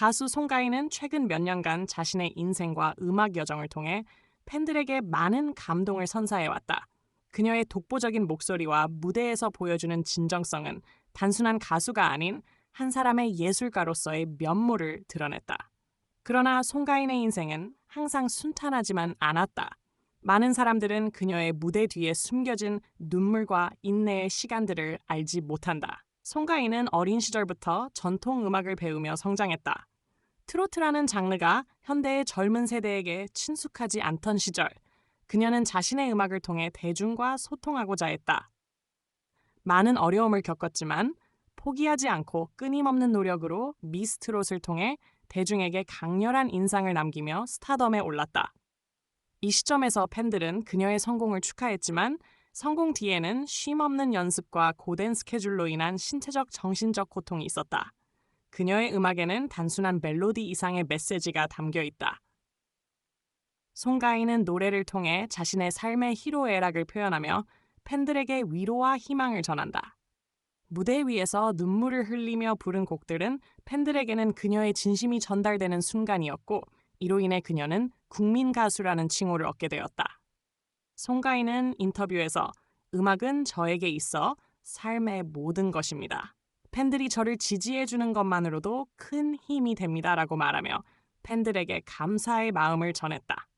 가수 송가인은 최근 몇 년간 자신의 인생과 음악 여정을 통해 팬들에게 많은 감동을 선사해왔다. 그녀의 독보적인 목소리와 무대에서 보여주는 진정성은 단순한 가수가 아닌 한 사람의 예술가로서의 면모를 드러냈다. 그러나 송가인의 인생은 항상 순탄하지만 않았다. 많은 사람들은 그녀의 무대 뒤에 숨겨진 눈물과 인내의 시간들을 알지 못한다. 송가인은 어린 시절부터 전통 음악을 배우며 성장했다. 트로트라는 장르가 현대의 젊은 세대에게 친숙하지 않던 시절, 그녀는 자신의 음악을 통해 대중과 소통하고자 했다. 많은 어려움을 겪었지만 포기하지 않고 끊임없는 노력으로 미스트롯을 통해 대중에게 강렬한 인상을 남기며 스타덤에 올랐다. 이 시점에서 팬들은 그녀의 성공을 축하했지만 성공 뒤에는 쉼없는 연습과 고된 스케줄로 인한 신체적 정신적 고통이 있었다. 그녀의 음악에는 단순한 멜로디 이상의 메시지가 담겨 있다. 송가인은 노래를 통해 자신의 삶의 희로애락을 표현하며 팬들에게 위로와 희망을 전한다. 무대 위에서 눈물을 흘리며 부른 곡들은 팬들에게는 그녀의 진심이 전달되는 순간이었고 이로 인해 그녀는 국민 가수라는 칭호를 얻게 되었다. 송가인은 인터뷰에서 음악은 저에게 있어 삶의 모든 것입니다. 팬들이 저를 지지해 주는 것만으로도 큰 힘이 됩니다 라고 말하며 팬들에게 감사의 마음을 전했다.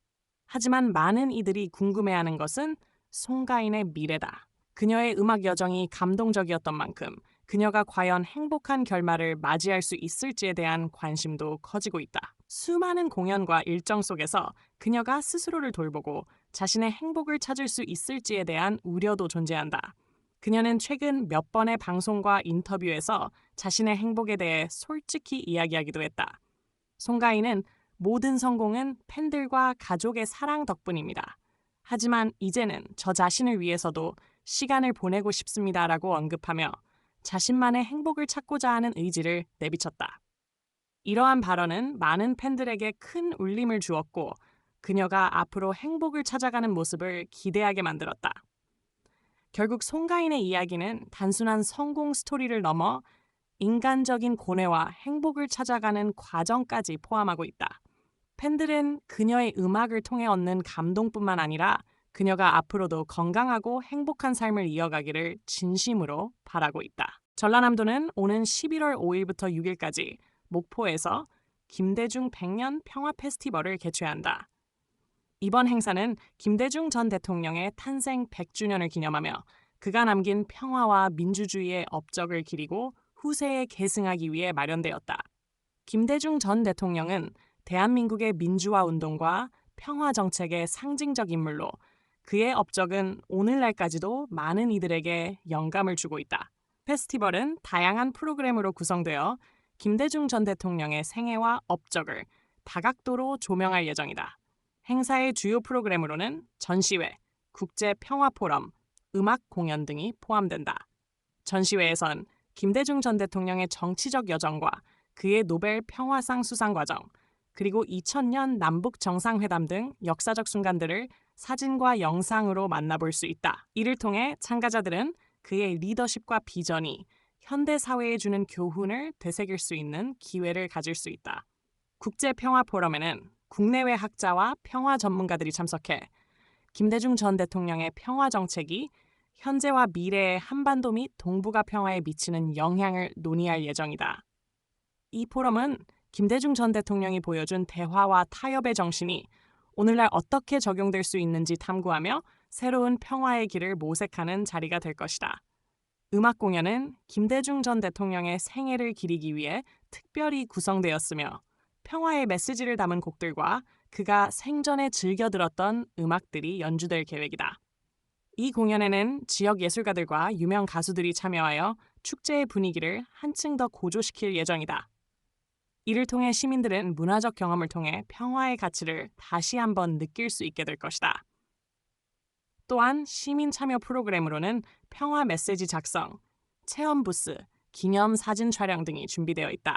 하지만 많은 이들이 궁금해하는 것은 송가인의 미래다. 그녀의 음악 여정이 감동적이었던 만큼 그녀가 과연 행복한 결말을 맞이할 수 있을지에 대한 관심도 커지고 있다. 수많은 공연과 일정 속에서 그녀가 스스로를 돌보고 자신의 행복을 찾을 수 있을지에 대한 우려도 존재한다. 그녀는 최근 몇 번의 방송과 인터뷰에서 자신의 행복에 대해 솔직히 이야기하기도 했다. 송가인은 모든 성공은 팬들과 가족의 사랑 덕분입니다. 하지만 이제는 저 자신을 위해서도 시간을 보내고 싶습니다라고 언급하며 자신만의 행복을 찾고자 하는 의지를 내비쳤다. 이러한 발언은 많은 팬들에게 큰 울림을 주었고 그녀가 앞으로 행복을 찾아가는 모습을 기대하게 만들었다. 결국 송가인의 이야기는 단순한 성공 스토리를 넘어 인간적인 고뇌와 행복을 찾아가는 과정까지 포함하고 있다. 팬들은 그녀의 음악을 통해 얻는 감동뿐만 아니라 그녀가 앞으로도 건강하고 행복한 삶을 이어가기를 진심으로 바라고 있다. 전라남도는 오는 11월 5일부터 6일까지 목포에서 김대중 100년 평화 페스티벌을 개최한다. 이번 행사는 김대중 전 대통령의 탄생 100주년을 기념하며 그가 남긴 평화와 민주주의의 업적을 기리고 후세에 계승하기 위해 마련되었다. 김대중 전 대통령은 대한민국의 민주화 운동과 평화 정책의 상징적 인물로 그의 업적은 오늘날까지도 많은 이들에게 영감을 주고 있다. 페스티벌은 다양한 프로그램으로 구성되어 김대중 전 대통령의 생애와 업적을 다각도로 조명할 예정이다. 행사의 주요 프로그램으로는 전시회, 국제 평화 포럼, 음악 공연 등이 포함된다. 전시회에선 김대중 전 대통령의 정치적 여정과 그의 노벨 평화상 수상 과정, 그리고 2000년 남북 정상회담 등 역사적 순간들을 사진과 영상으로 만나볼 수 있다. 이를 통해 참가자들은 그의 리더십과 비전이 현대 사회에 주는 교훈을 되새길 수 있는 기회를 가질 수 있다. 국제 평화 포럼에는 국내외 학자와 평화 전문가들이 참석해 김대중 전 대통령의 평화 정책이 현재와 미래의 한반도 및 동북아 평화에 미치는 영향을 논의할 예정이다. 이 포럼은 김대중 전 대통령이 보여준 대화와 타협의 정신이 오늘날 어떻게 적용될 수 있는지 탐구하며 새로운 평화의 길을 모색하는 자리가 될 것이다. 음악 공연은 김대중 전 대통령의 생애를 기리기 위해 특별히 구성되었으며 평화의 메시지를 담은 곡들과 그가 생전에 즐겨 들었던 음악들이 연주될 계획이다. 이 공연에는 지역 예술가들과 유명 가수들이 참여하여 축제의 분위기를 한층 더 고조시킬 예정이다. 이를 통해 시민들은 문화적 경험을 통해 평화의 가치를 다시 한번 느낄 수 있게 될 것이다. 또한 시민 참여 프로그램으로는 평화 메시지 작성, 체험 부스, 기념 사진 촬영 등이 준비되어 있다.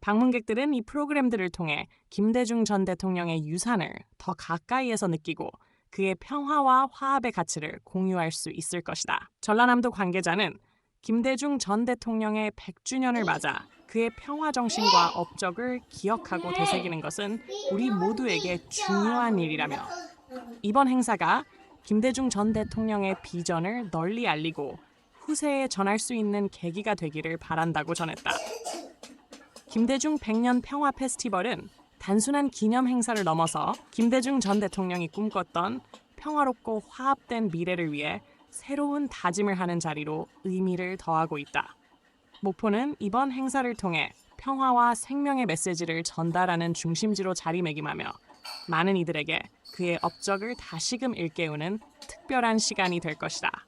방문객들은 이 프로그램들을 통해 김대중 전 대통령의 유산을 더 가까이에서 느끼고 그의 평화와 화합의 가치를 공유할 수 있을 것이다. 전라남도 관계자는 김대중 전 대통령의 100주년을 맞아 그의 평화 정신과 업적을 기억하고 되새기는 것은 우리 모두에게 중요한 일이라며 이번 행사가 김대중 전 대통령의 비전을 널리 알리고 후세에 전할 수 있는 계기가 되기를 바란다고 전했다. 김대중 100년 평화 페스티벌은 단순한 기념 행사를 넘어서 김대중 전 대통령이 꿈꿨던 평화롭고 화합된 미래를 위해 새로운 다짐을 하는 자리로 의미를 더하고 있다. 목포는 이번 행사를 통해 평화와 생명의 메시지를 전달하는 중심지로 자리매김하며 많은 이들에게 그의 업적을 다시금 일깨우는 특별한 시간이 될 것이다.